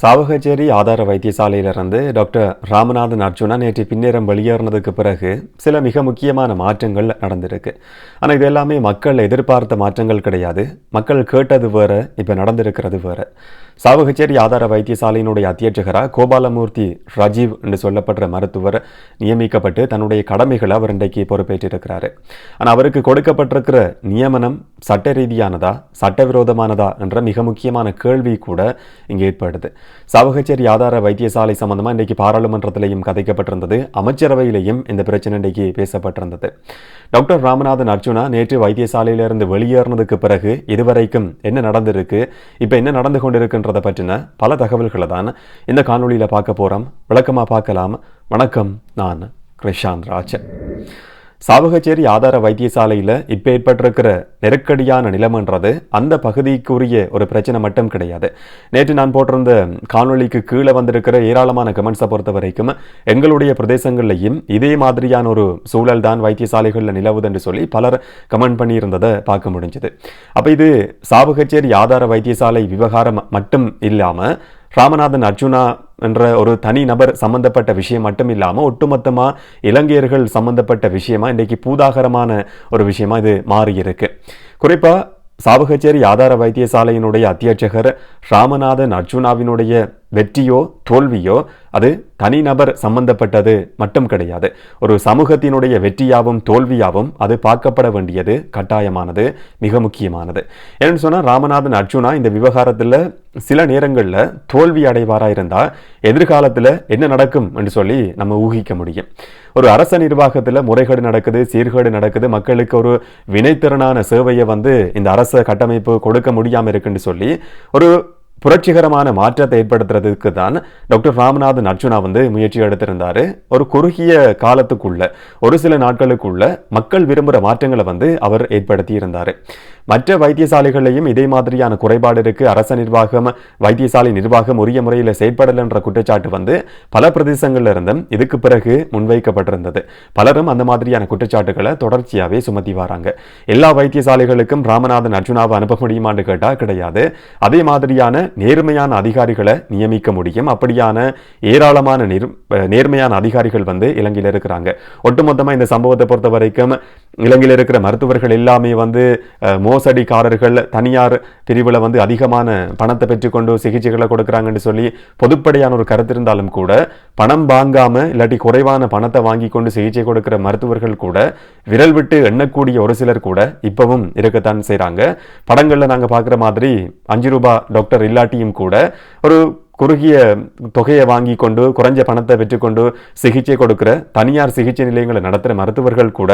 சாவகச்சேரி ஆதார வைத்தியசாலையிலிருந்து டாக்டர் ராமநாதன் அர்ஜுனா நேற்று பின்னேரம் வெளியேறினதுக்கு பிறகு சில மிக முக்கியமான மாற்றங்கள் நடந்திருக்கு. ஆனால் இது எல்லாமே மக்கள் எதிர்பார்த்த மாற்றங்கள் கிடையாது. மக்கள் கேட்டது வேற இப்போ நடந்திருக்கிறது வேற. சாவகச்சேரி ஆதார வைத்தியசாலையினுடைய அத்தியட்சகராக கோபாலமூர்த்தி ராஜீவ் என்று சொல்லப்படுற மருத்துவர் நியமிக்கப்பட்டு தன்னுடைய கடமைகளை அவர் இன்றைக்கு பொறுப்பேற்றிருக்கிறாரு. ஆனால் அவருக்கு கொடுக்கப்பட்டிருக்கிற நியமனம் சட்ட ரீதியானதா சட்டவிரோதமானதா என்ற மிக முக்கியமான கேள்வி கூட இங்கே ஏற்படுது. சாவகச்சேரி ஆதார வைத்தியசாலை சம்பந்தமாக இன்றைக்கு பாராளுமன்றத்திலையும் கதைக்கப்பட்டிருந்தது. அமைச்சரவையிலையும் இந்த பிரச்சனை இன்றைக்கு பேசப்பட்டிருந்தது. டாக்டர் ராமநாதன் அர்ஜுனா நேற்று வைத்தியசாலையிலிருந்து வெளியேறினதுக்கு பிறகு இதுவரைக்கும் என்ன நடந்திருக்கு இப்போ என்ன நடந்து கொண்டிருக்குன்றதை பற்றின பல தகவல்களை தான் இந்த காணொலியில் பார்க்க போகிறோம் விளக்கமாக பார்க்கலாம். வணக்கம் நான் கிருஷாந்த் ராஜன். சாவகச்சேரி ஆதார வைத்தியசாலையில் இப்போ ஏற்பட்டிருக்கிற நெருக்கடியான நிலமன்றது அந்த பகுதிக்குரிய ஒரு பிரச்சனை மட்டும் கிடையாது. நேற்று நான் போட்டிருந்த காணொளிக்கு கீழே வந்திருக்கிற ஏராளமான கமெண்ட்ஸை பொறுத்த வரைக்கும் எங்களுடைய பிரதேசங்கள்லையும் இதே மாதிரியான ஒரு சூழல் தான் வைத்தியசாலைகளில் நிலவுது என்று சொல்லி பலர் கமெண்ட் பண்ணியிருந்ததை பார்க்க முடிஞ்சது. அப்போ இது சாவகச்சேரி ஆதார வைத்தியசாலை விவகாரம் மட்டும் இல்லாமல் ராமநாதன் அர்ஜுனா என்ற ஒரு தனி நபர் சம்பந்தப்பட்ட விஷயம் மட்டும் இல்லாமல் ஒட்டுமொத்தமாக இலங்கையர்கள் சம்பந்தப்பட்ட விஷயமா இன்றைக்கு பூதாகரமான ஒரு விஷயமா இது மாறியிருக்கு. குறிப்பாக சாவகச்சேரி ஆதார வைத்தியசாலையினுடைய அத்தியட்சகர் ராமநாதன் அர்ஜுனாவினுடைய வெற்றியோ தோல்வியோ அது தனிநபர் சம்பந்தப்பட்டது மட்டும் கிடையாது. ஒரு சமூகத்தினுடைய வெற்றியாவும் தோல்வியாவும் அது பார்க்கப்பட வேண்டியது கட்டாயமானது மிக முக்கியமானது. ஏன்னு சொன்னால் ராமநாதன் அர்ஜுனா இந்த விவகாரத்தில் சில நேரங்களில் தோல்வி அடைவாராக இருந்தால் எதிர்காலத்தில் என்ன நடக்கும் என்று சொல்லி நம்ம ஊகிக்க முடியும். ஒரு அரச நிர்வாகத்தில் முறைகேடு நடக்குது சீர்கேடு நடக்குது மக்களுக்கு ஒரு வினைத்திறனான சேவையை வந்து இந்த அரச கட்டமைப்பு கொடுக்க முடியாமல் இருக்குன்னு சொல்லி ஒரு புரட்சிகரமான மாற்றத்தை ஏற்படுத்துறதுக்கு தான் டாக்டர் ராமநாதன் அர்ஜுனா வந்து முயற்சி எடுத்திருந்தாரு. ஒரு குறுகிய காலத்துக்குள்ள ஒரு சில நாட்களுக்குள்ள மக்கள் விரும்புகிற மாற்றங்களை வந்து அவர் ஏற்படுத்தி இருந்தார் மற்ற வைத்தியசாலைகளையும் இதே மாதிரியான குறைபாடு இருக்கு. அரச நிர்வாகம் வைத்தியசாலை நிர்வாகம் உரிய முறையில் செயற்படலைன்ற குற்றச்சாட்டு வந்து பல பிரதேசங்களில் இருந்தும் இதுக்கு பிறகு முன்வைக்கப்பட்டிருந்தது. பலரும் அந்த மாதிரியான குற்றச்சாட்டுகளை தொடர்ச்சியாகவே சுமத்தி வராங்க. எல்லா வைத்தியசாலைகளுக்கும் ராமநாதன் அர்ஜுனாவை அனுப்ப முடியுமான்னு கேட்டால் கிடையாது. அதே மாதிரியான நேர்மையான அதிகாரிகளை நியமிக்க முடியும். அப்படியான ஏராளமான நேர் நேர்மையான அதிகாரிகள் வந்து இலங்கையில் இருக்கிறாங்க. ஒட்டுமொத்தமாக இந்த சம்பவத்தை பொறுத்த வரைக்கும் இலங்கையில் இருக்கிற மருத்துவர்கள் எல்லாமே வந்து மோசடிக்காரர்கள் தனியார் பிரிவில் வந்து அதிகமான பணத்தை பெற்றுக்கொண்டு சிகிச்சைகளை கொடுக்குறாங்கன்னு சொல்லி பொதுப்படையான ஒரு கருத்து இருந்தாலும் கூட பணம் வாங்காம இல்லாட்டி குறைவான பணத்தை வாங்கி கொண்டு சிகிச்சை கொடுக்குற மருத்துவர்கள் கூட விரல் விட்டு எண்ணக்கூடிய ஒரு சிலர் கூட இப்பவும் இருக்கத்தான் செய்கிறாங்க படங்களில் நாங்கள் பார்க்குற மாதிரி அஞ்சு ரூபாய் டாக்டர் இல்லாட்டியும் கூட ஒரு குறுகிய தொகையை வாங்கி கொண்டு குறைஞ்ச பணத்தை பெற்றுக்கொண்டு சிகிச்சை கொடுக்கிற தனியார் சிகிச்சை நிலையங்களை நடத்துகிற மருத்துவர்கள் கூட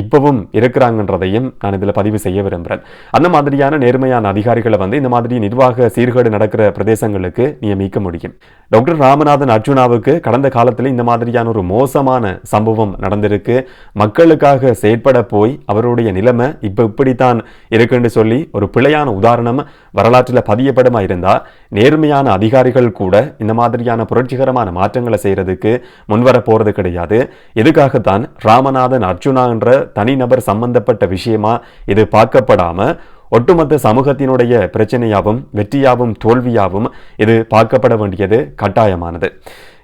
இப்பவும் இருக்கிறாங்கன்றதையும் நான் இதில் பதிவு செய்ய விரும்புகிறேன் அந்த மாதிரியான நேர்மையான அதிகாரிகளை வந்து இந்த மாதிரி நிர்வாக சீர்கேடு நடக்கிற பிரதேசங்களுக்கு நியமிக்க முடியும். டாக்டர் ராமநாதன் அர்ஜுனாவுக்கு கடந்த காலத்தில் இந்த மாதிரியான ஒரு மோசமான சம்பவம் நடந்திருக்கு. மக்களுக்காக செயற்பட போய் அவருடைய நிலைமை இப்போ இப்படித்தான் இருக்குன்னு சொல்லி ஒரு பிழையான உதாரணம் வரலாற்றில் பதியப்படமாக இருந்தால் நேர்மையான அதிகாரிகள் கூட இந்த மாதிரியான புரட்சிகரமான மாற்றங்களை செய்யறதுக்கு முன்வர போறது கிடையாது. இதுக்காகத்தான் ராமநாதன் அர்ஜுனா என்ற தனிநபர் சம்பந்தப்பட்ட விஷயமா இது பார்க்கப்படாம ஒட்டுமொத்த சமூகத்தினுடைய பிரச்சனையாவும் வெற்றியாகவும் தோல்வியாகவும் இது பார்க்கப்பட வேண்டியது கட்டாயமானது.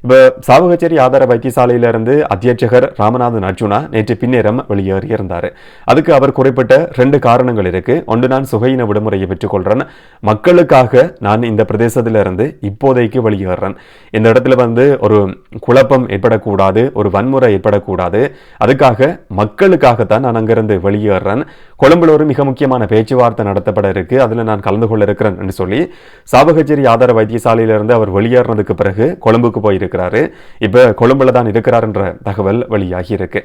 இப்போ சாவகச்சேரி ஆதார வைத்தியசாலையிலிருந்து அத்தியட்சகர் ராமநாதன் அர்ஜுனா நேற்று பின்னேரம் வெளியேறியிருந்தார். அதுக்கு அவர் குறிப்பிட்ட ரெண்டு காரணங்கள் இருக்கு. ஒன்று நான் சுகையின விடுமுறையை பெற்றுக்கொள்கிறேன் மக்களுக்காக நான் இந்த பிரதேசத்திலிருந்து இப்போதைக்கு வெளியேறேன் இந்த இடத்துல வந்து ஒரு குழப்பம் ஏற்படக்கூடாது ஒரு வன்முறை ஏற்படக்கூடாது. அதுக்காக மக்களுக்காகத்தான் நான் அங்கிருந்து வெளியேறேன் கொழும்புல ஒரு மிக முக்கியமான பேச்சுவார்த்தை நடத்தப்பட இருக்கு. அதில் நான் கலந்து கொள்ள இருக்கிறேன் சொல்லி சாவகச்சேரி ஆதார வைத்தியசாலையிலிருந்து அவர் வெளியேறினதுக்கு பிறகு கொழும்புக்கு இருக்கிறாரு இப்போ கொழும்புல தான் இருக்கிறாருன்ற தகவல் வெளியாகி இருக்கு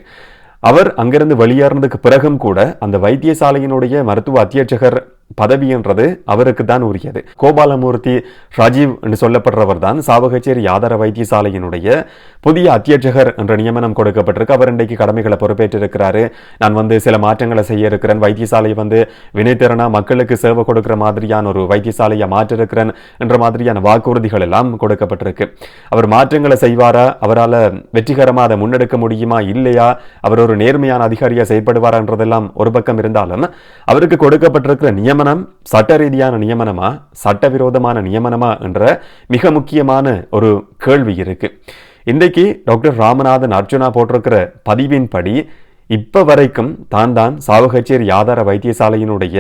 அவர் அங்கிருந்து வெளியேறினதுக்கு பிறகும் கூட அந்த வைத்தியசாலையினுடைய மருத்துவ அத்தியட்சகர் பதவி என்றது அவருக்கு தான் உரியது. கோபாலமூர்த்தி ராஜீவ் என்று சொல்லப்படுறவர் தான் சாவகச்சேரி ஆதார வைத்தியசாலையினுடைய புதிய அத்தியட்சகர் என்ற நியமனம் கொடுக்கப்பட்டிருக்கு. அவர் இன்றைக்கு கடமைகளை பொறுப்பேற்றிருக்கிறாரு. நான் வந்து சில மாற்றங்களை செய்ய இருக்கிறேன். வைத்தியசாலை வந்து வினைத்திறனா மக்களுக்கு சேவை கொடுக்கிற மாதிரியான ஒரு வைத்தியசாலையை மாற்றிருக்கிறேன் என்ற மாதிரியான வாக்குறுதிகள் எல்லாம் கொடுக்கப்பட்டிருக்கு. அவர் மாற்றங்களை செய்வாரா? அவரால் வெற்றிகரமாக அதை முன்னெடுக்க முடியுமா? இல்லையா? அவர் ஒரு நேர்மையான அதிகாரியா செயற்படுவாரான்றதெல்லாம் ஒரு பக்கம் இருந்தாலும் அவருக்கு கொடுக்கப்பட்டிருக்கிற நியமனம் நியமனம் சட்ட ரீதியான நியமனமா சட்டவிரோதமான நியமனமா என்ற மிக முக்கியமான ஒரு கேள்வி இருக்கு. இன்றைக்கு டாக்டர் ராமநாதன் அர்ஜுனா போட்டிருக்கிற பதிவின்படி இப்போ வரைக்கும் தான் தான் சாவகச்சேரி ஆதார வைத்தியசாலையினுடைய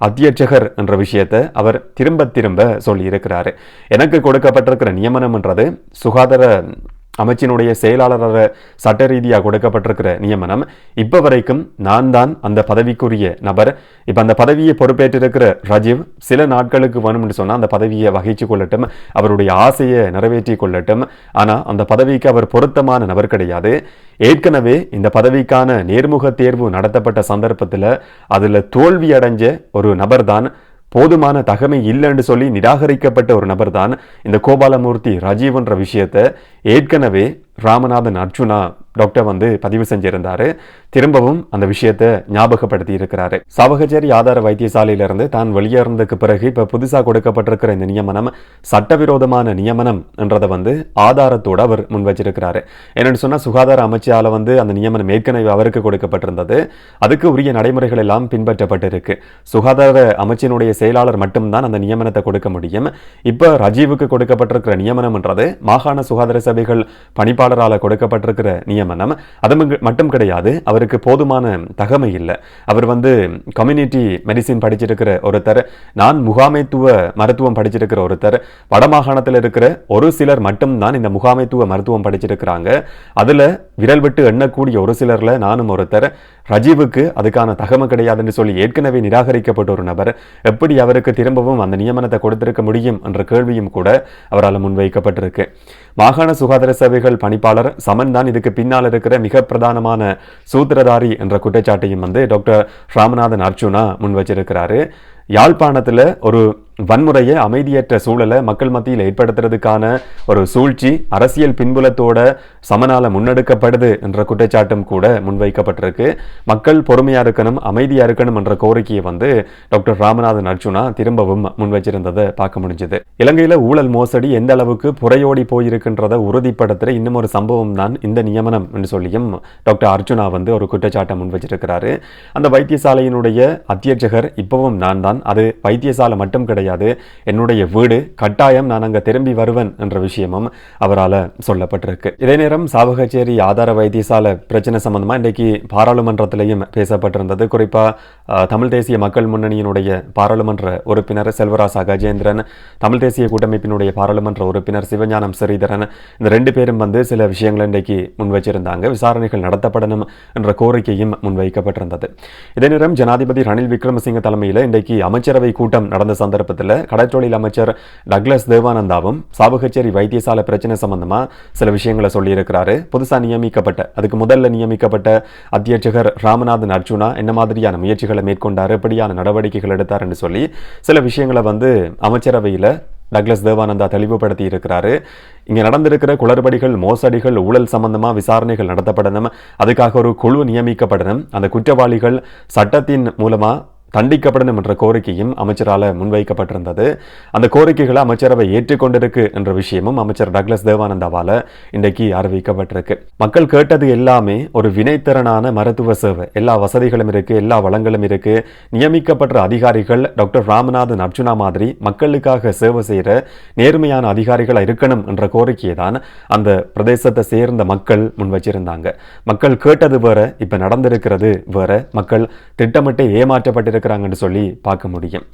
அத்தியட்சகர் என்ற விஷயத்தை அவர் திரும்ப திரும்ப சொல்லியிருக்கிறாரு. எனக்கு கொடுக்கப்பட்டிருக்கிற நியமனம்ன்றது சுகாதார அமைச்சினுடைய செயலாளராக சட்ட ரீதியாக கொடுக்கப்பட்டிருக்கிற நியமனம் இப்போ வரைக்கும் நான் தான் அந்த பதவிக்குரிய நபர். இப்போ அந்த பதவியை பொறுப்பேற்றிருக்கிற ரஜீவ் சில நாட்களுக்கு வேணும்னு சொன்னால் அந்த பதவியை வகிச்சு கொள்ளட்டும் அவருடைய ஆசையை நிறைவேற்றி கொள்ளட்டும். ஆனால் அந்த பதவிக்கு அவர் பொருத்தமான நபர் கிடையாது. ஏற்கனவே இந்த பதவிக்கான நேர்முக தேர்வு நடத்தப்பட்ட சந்தர்ப்பத்தில் அதில் தோல்வி அடைஞ்ச ஒரு நபர்தான் போதுமான தகமை இல்லைன்னு சொல்லி நிராகரிக்கப்பட்ட ஒரு நபர் தான் இந்த கோபாலமூர்த்தி ராஜீவ் என்ற விஷயத்தை ஏற்கனவே ராமநாதன் அர்ஜுனா டாக்டர் வந்து பதிவு செஞ்சிருந்தார். திரும்பவும் அந்த விஷயத்தை ஞாபகப்படுத்தி இருக்கிறாரு. சாவகச்சேரி ஆதார வைத்தியசாலையிலிருந்து தான் வெளியேறதுக்கு பிறகு இப்ப புதுசா கொடுக்கப்பட்டிருக்கிற இந்த நியமனம் சட்டவிரோதமான நியமனம் என்றதை வந்து ஆதாரத்தோடு அவர் முன் வச்சிருக்கிறாரு. என்னென்னு சொன்னா சுகாதார அமைச்சால வந்து அந்த நியமனம் ஏற்கனவே அவருக்கு கொடுக்கப்பட்டிருந்தது. அதுக்கு உரிய நடைமுறைகள் எல்லாம் பின்பற்றப்பட்டிருக்கு. சுகாதார அமைச்சினுடைய செயலாளர் மட்டும்தான் அந்த நியமனத்தை கொடுக்க முடியும். இப்போ ரஜீவுக்கு கொடுக்கப்பட்டிருக்கிற நியமனம்ன்றது மாகாண சுகாதார சபைகள் பணிப்பாளரால் கொடுக்கப்பட்டிருக்கிற நியமனம். அது மட்டும் கிடையாது. அவர் அவருக்கு போதுமான தகமை இல்லை. அவர் வந்து கம்யூனிட்டி மெடிசின் படிச்சிருக்கிற ஒருத்தர் நான் முகாமைத்துவ மருத்துவம் படிச்சிருக்கிற ஒருத்தர் வடமாகாணத்தில் இருக்கிற ஒரு சிலர் மட்டும்தான் இந்த முகாமைத்துவ மருத்துவம் படிச்சிருக்கிறாங்க. அதில் விரல் விட்டு எண்ணக்கூடிய ஒரு சிலரில் நானும் ஒருத்தர். ரஜீவுக்கு அதுக்கான தகமை கிடையாதுன்னு சொல்லி ஏற்கனவே நிராகரிக்கப்பட்ட ஒரு நபர். எப்படி அவருக்கு திரும்பவும் அந்த நியமனத்தை கொடுத்திருக்க முடியும் என்ற கேள்வியும் கூட அவரால் முன்வைக்கப்பட்டிருக்கு. மாகாண சுகாதார சேவைகள் பணிப்பாளர் சமன் தான் இதுக்கு பின்னால் இருக்கிற மிக பிரதானமான சூத்திரதாரி என்ற குற்றச்சாட்டையும் வந்து டாக்டர் ராமநாதன் அர்ஜுனா முன் வச்சிருக்கிறாரு யாழ்ப்பாணத்தில் ஒரு வன்முறையை அமைதியற்ற சூழலை மக்கள் மத்தியில் ஏற்படுத்துறதுக்கான ஒரு சூழ்ச்சி அரசியல் பின்புலத்தோட சமனால முன்னெடுக்கப்படுது என்ற குற்றச்சாட்டும் கூட முன்வைக்கப்பட்டிருக்கு. மக்கள் பொறுமையா இருக்கணும் அமைதியா இருக்கணும் என்ற கோரிக்கையை வந்து டாக்டர் ராமநாதன் அர்ஜுனா திரும்பவும் முன்வச்சிருந்ததை பார்க்க முடிஞ்சது. இலங்கையில ஊழல் மோசடி எந்த அளவுக்கு புறையோடி போயிருக்கின்றத உறுதிப்படுத்துற இன்னும் ஒரு சம்பவம் தான் இந்த நியமனம் என்று சொல்லியும் டாக்டர் அர்ஜுனா வந்து ஒரு குற்றச்சாட்டை முன்வச்சிருக்கிறாரு. அந்த வைத்தியசாலையினுடைய அத்தியட்சகர் இப்பவும் நான் தான். அது வைத்தியசாலை மட்டும் கிடையாது என்னுடைய வீடு கட்டாயம் நான் அங்கே திரும்பி வருவேன் என்ற விஷயமும் அவரால் சொல்லப்பட்டிருக்கு. இதே நேரம் சாவகச்சேரி ஆதார வைத்தியசாலை பிரச்சனை சம்பந்தமா இன்றைக்கு பாராளுமன்றத்திலையும் பேசப்பட்டிருந்தது. குறிப்பாக தமிழ் தேசிய மக்கள் முன்னணியினுடைய பாராளுமன்ற உறுப்பினர் செல்வராசா கஜேந்திரன் தமிழ் தேசிய கூட்டமைப்பினுடைய பாராளுமன்ற உறுப்பினர் சிவஞானம் ஸ்ரீதரன் இந்த ரெண்டு பேரும் வந்து சில விஷயங்களை இன்றைக்கு முன் வச்சிருந்தாங்க விசாரணைகள் நடத்தப்படணும் என்ற கோரிக்கையும் முன்வைக்கப்பட்டிருந்தது. இதே நேரம் ஜனாதிபதி ரணில் விக்ரமசிங்க தலைமையில் இன்றைக்கு அமைச்சரவை கூட்டம் நடந்த சந்தர்ப்பத்தில் கடற்றொழில் அமைச்சர் டக்ளஸ் தேவானந்தாவும் சாவுகச்சேரி வைத்தியசாலை பிரச்சனை சம்பந்தமாக சில விஷயங்களை சொல்லியிருக்கிறாரு. புதுசா நியமிக்கப்பட்ட அதுக்கு முதல்ல நியமிக்கப்பட்ட அத்தியட்சகர் ராமநாதன் அர்ஜுனா என்ன மாதிரியான முயற்சிகளை மேற்கொண்டார் எப்படியான நடவடிக்கைகள் எடுத்தார்னு சொல்லி சில விஷயங்களை வந்து அமைச்சரவையில் டக்ளஸ் தேவானந்தா தெளிவுபடுத்தி இருக்கிறாரு. இங்க நடந்திருக்கிற குளறுபடிகள் மோசடிகள் ஊழல் சம்பந்தமாக விசாரணைகள் நடத்தப்படணும். அதுக்காக ஒரு குழு நியமிக்கப்படணும். அந்த குற்றவாளிகள் சட்டத்தின் மூலமா தண்டிக்கப்படணும் என்ற கோரிக்கையும் அமைச்சரால் முன்வைக்கப்பட்டிருந்தது. அந்த கோரிக்கைகளை அமைச்சரவை ஏற்றுக்கொண்டிருக்கு என்ற விஷயமும் அமைச்சர் டக்ளஸ் தேவானந்தாவால இன்றைக்கு அறிவிக்கப்பட்டிருக்கு. மக்கள் கேட்டது எல்லாமே ஒரு வினைத்திறனான மருத்துவ சேவை. எல்லா வசதிகளும் இருக்கு எல்லா வளங்களும் இருக்கு. நியமிக்கப்பட்ட அதிகாரிகள் டாக்டர் ராமநாதன் அர்ஜுனா மாதிரி மக்களுக்காக சேவை செய்யற நேர்மையான அதிகாரிகளாக இருக்கணும் என்ற கோரிக்கையை தான் அந்த பிரதேசத்தை சேர்ந்த மக்கள் முன் வச்சிருந்தாங்க மக்கள் கேட்டது வேற இப்ப நடந்திருக்கிறது வேற. மக்கள் திட்டமிட்டு இருக்கிறாங்கன்னு சொல்லி பார்க்க முடியும்.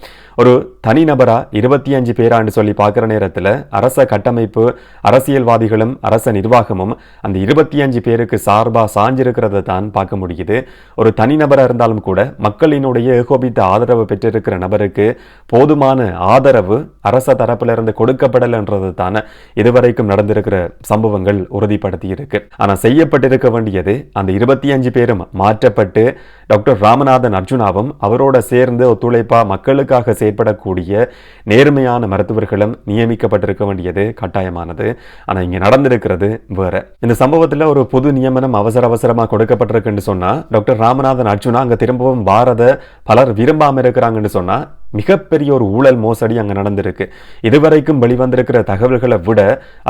ஒரு தனிநபராக இருபத்தி அஞ்சு பேரான்னு சொல்லி பார்க்குற நேரத்தில் அரச கட்டமைப்பு அரசியல்வாதிகளும் அரச நிர்வாகமும் அந்த இருபத்தி அஞ்சு பேருக்கு சார்பாக சாஞ்சிருக்கிறத தான் பார்க்க முடியுது. ஒரு தனிநபராக இருந்தாலும் கூட மக்களினுடைய ஏகோபித்த ஆதரவு பெற்றிருக்கிற நபருக்கு போதுமான ஆதரவு அரச தரப்பிலிருந்து கொடுக்கப்படலைன்றது தானே இதுவரைக்கும் நடந்திருக்கிற சம்பவங்கள் உறுதிப்படுத்தி இருக்கு ஆனா செய்யப்பட்டிருக்க வேண்டியது அந்த இருபத்தி அஞ்சு பேரும் மாற்றப்பட்டு டாக்டர் ராமநாதன் அர்ஜுனாவும் அவரோட சேர்ந்து ஒத்துழைப்பாக மக்களுக்காக செயற்படக்கூடிய நேர்மையான மருத்துவர்களும் நியமிக்கப்பட்டிருக்க வேண்டியது கட்டாயமானது. ஆனால் இங்க நடந்திருக்கிறது வேற. இந்த சம்பவத்தில் ஒரு பொது நியமனம் அவசர அவசரமாக கொடுக்கப்பட்டிருக்குன்னு சொன்னா டாக்டர் ராமநாதன் அர்ஜுனா அங்க திரும்பவும் பாரத பலர் விரும்பாமல் இருக்கிறாங்கன்னு சொன்னா மிகப்பெரிய ஒரு ஊழல் மோசடி அங்கே நடந்திருக்கு. இதுவரைக்கும் வெளிவந்திருக்கிற தகவல்களை விட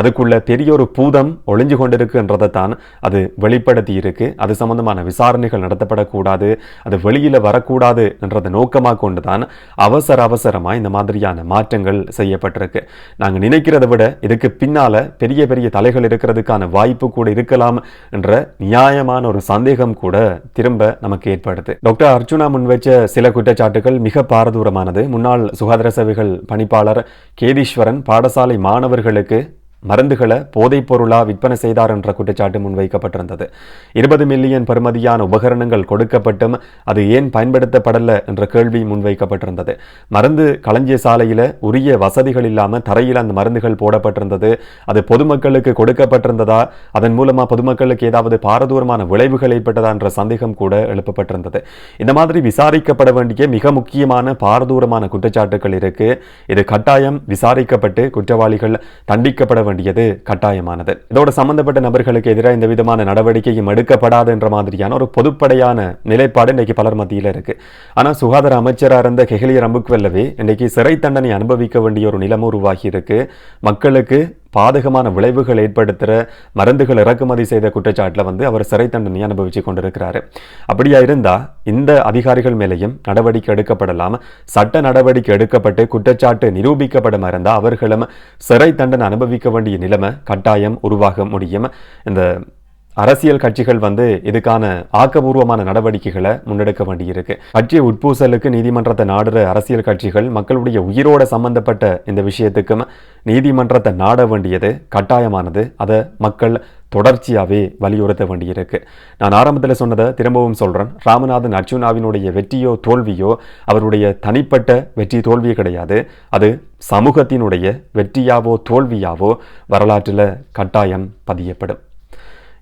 அதுக்குள்ள பெரிய ஒரு பூதம் ஒளிஞ்சு கொண்டிருக்குன்றதை தான் அது வெளிப்படுத்தி இருக்கு அது சம்பந்தமான விசாரணைகள் நடத்தப்படக்கூடாது அது வெளியில் வரக்கூடாது என்றதை நோக்கமாக கொண்டு தான் அவசர அவசரமா இந்த மாதிரியான மாற்றங்கள் செய்யப்பட்டிருக்கு. நாங்க நினைக்கிறதை விட இதுக்கு பின்னால பெரிய பெரிய தலைகள் இருக்கிறதுக்கான வாய்ப்பு கூட இருக்கலாம் என்ற நியாயமான ஒரு சந்தேகம் கூட திரும்ப நமக்கு ஏற்படுது. டாக்டர் அர்ஜுனா முன்வைச்ச சில குற்றச்சாட்டுகள் மிக பாரதூரமான பாரதூரமானது முன்னாள் சுகாதார சேவைகள் பணிப்பாளர் கேதீஸ்வரன் பாடசாலை மாணவர்களுக்கு மருந்துகளை போதைப் பொருளா விற்பனை செய்தார் என்ற குற்றச்சாட்டு முன்வைக்கப்பட்டிருந்தது. இருபது மில்லியன் பெறுமதியான உபகரணங்கள் கொடுக்கப்பட்டும் அது ஏன் பயன்படுத்தப்படலை என்ற கேள்வி முன்வைக்கப்பட்டிருந்தது. மருந்து களஞ்சிய சாலையில் உரிய வசதிகள் இல்லாமல் தரையில் அந்த மருந்துகள் போடப்பட்டிருந்தது. அது பொதுமக்களுக்கு கொடுக்கப்பட்டிருந்ததா? அதன் மூலமா பொதுமக்களுக்கு ஏதாவது பாரதூரமான விளைவுகள் ஏற்பட்டதா என்ற சந்தேகம் கூட எழுப்பப்பட்டிருந்தது. இந்த மாதிரி விசாரிக்கப்பட வேண்டிய மிக முக்கியமான பாரதூரமான குற்றச்சாட்டுகள் இருக்கு. இது கட்டாயம் விசாரிக்கப்பட்டு குற்றவாளிகள் தண்டிக்கப்பட வேண்டியது கட்டாயமானது. இதோட சம்பந்தப்பட்ட நபர்களுக்கு எதிராக இந்த விதமான நடவடிக்கையும் எடுக்கப்படாது என்ற மாதிரியான ஒரு பொதுப்படையான நிலைப்பாடு இன்றைக்கு பலர் மத்தியில் இருக்கு. ஆனா சுகாதார அமைச்சராக இருந்த கெஹலிய ரம்புக்வெல்லவே இன்றைக்கு சிறை தண்டனை அனுபவிக்க வேண்டிய ஒரு நிலம் உருவாகி இருக்கு. மக்களுக்கு பாதகமான விளைவுகள் ஏற்படுத்துகிற மருந்துகள் இறக்குமதி செய்த குற்றச்சாட்டில் வந்து அவர் சிறை தண்டனை அனுபவிச்சு கொண்டிருக்கிறாரு. அப்படியா இருந்தா இந்த அதிகாரிகள் மேலேயும் நடவடிக்கை எடுக்கப்படலாம். சட்ட நடவடிக்கை எடுக்கப்பட்டு குற்றச்சாட்டு நிரூபிக்கப்படும் இருந்தால் அவர்களும் சிறை தண்டனை அனுபவிக்க வேண்டிய நிலைமை கட்டாயம் உருவாக முடியும். இந்த அரசியல் கட்சிகள் வந்து இதுக்கான ஆக்கபூர்வமான நடவடிக்கைகளை முன்னெடுக்க வேண்டியிருக்கு. கட்சி உட்பூசலுக்கு நீதிமன்றத்தை நாடுற அரசியல் கட்சிகள் மக்களுடைய உயிரோட சம்பந்தப்பட்ட இந்த விஷயத்துக்கும் நீதிமன்றத்தை நாட வேண்டியது கட்டாயமானது. அதை மக்கள் தொடர்ச்சியாகவே வலியுறுத்த வேண்டியிருக்கு. நான் ஆரம்பத்தில் சொன்னதை திரும்பவும் சொல்கிறேன் ராமநாதன் அர்ஜுனாவினுடைய வெற்றியோ தோல்வியோ அவருடைய தனிப்பட்ட வெற்றி தோல்வியோ கிடையாது. அது சமூகத்தினுடைய வெற்றியாவோ தோல்வியாவோ வரலாற்றில் கட்டாயம் பதியப்படும்.